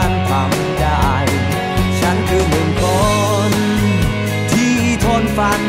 น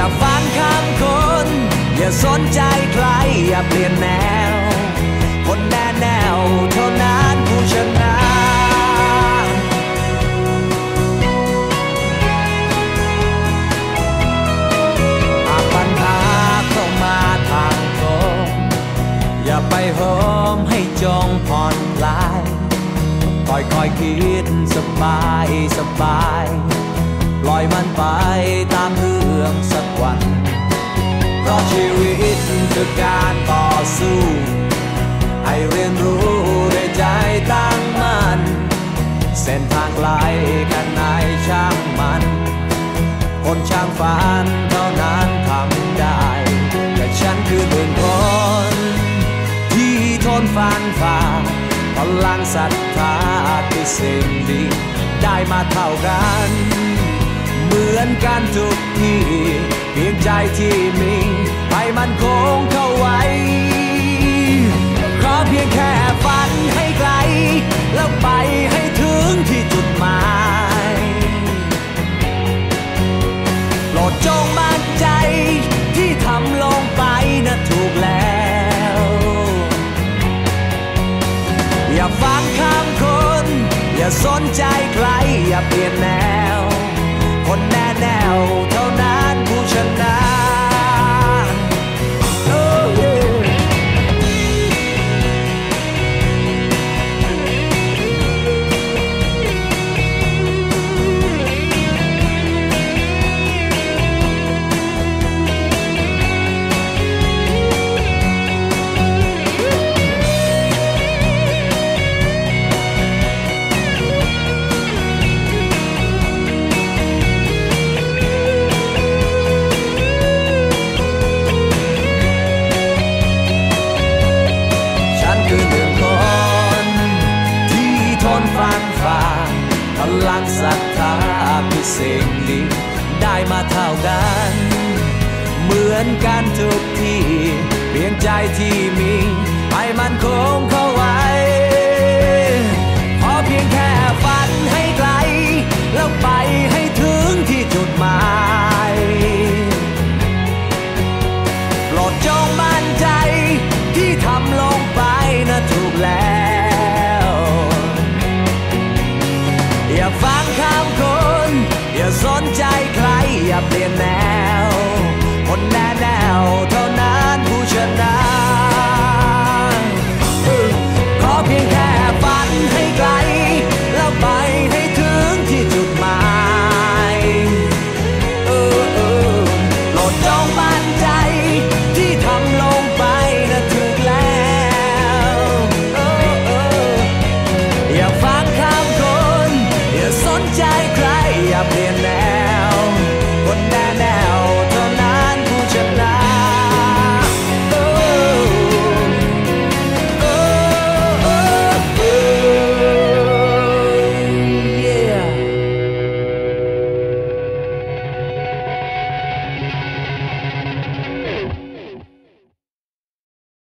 อย่าฟังคำคน อย่าสนใจใคร อย่าเปลี่ยนแนว คนแน่แนวเท่านั้นผู้ชนะหากปัญหาเข้ามาทางตรงอย่าไปโหมให้จงผ่อนคลายค่อยคิดสบายสบาย ปล่อยมันไปตามเรื่องส คือการต่อสู้ ให้เรียนรู้ด้วยใจตั้งมั่นเส้นทางไกลแค่ไหนช่างมัน คนช่างฝันเท่านั้นทำได้ แต่ฉันคือหนึ่งคน ที่ทนฟันฝ่าพลังศรัทธาคือสิ่งดีได้มาเท่ากัน เหมือนกันทุกที่เพียงใจที่มี มันคงเข้าไว้ ขอเพียงแค่ฝันให้ไกล แล้วไปให้ถึงที่จุดหมายโปรดจงมั่นใจที่ทำลงไปนะถูกแล้ว อย่าฟังคำคน อย่าสนใจใคร อย่าเปลี่ยนแนว คนแน่แนวเท่านั้นผู้ชนะ งศรัทธาคือสิ่งดีได้มาเท่ากัน เหมือนกันทุกทีเพียงใจที่มีให้มันคงเข้าไว้ ขอเพียงแค่ฝันให้ไกล แล้วไปให้ถึงที่จุดหมายโปรดจงมั่นใจที่ทำลงไปนะถูกแล้ว อย่าฟังคำคน สนใจใครอย่าเปลี่ยนแนว คนแน่แนวเท่านั้น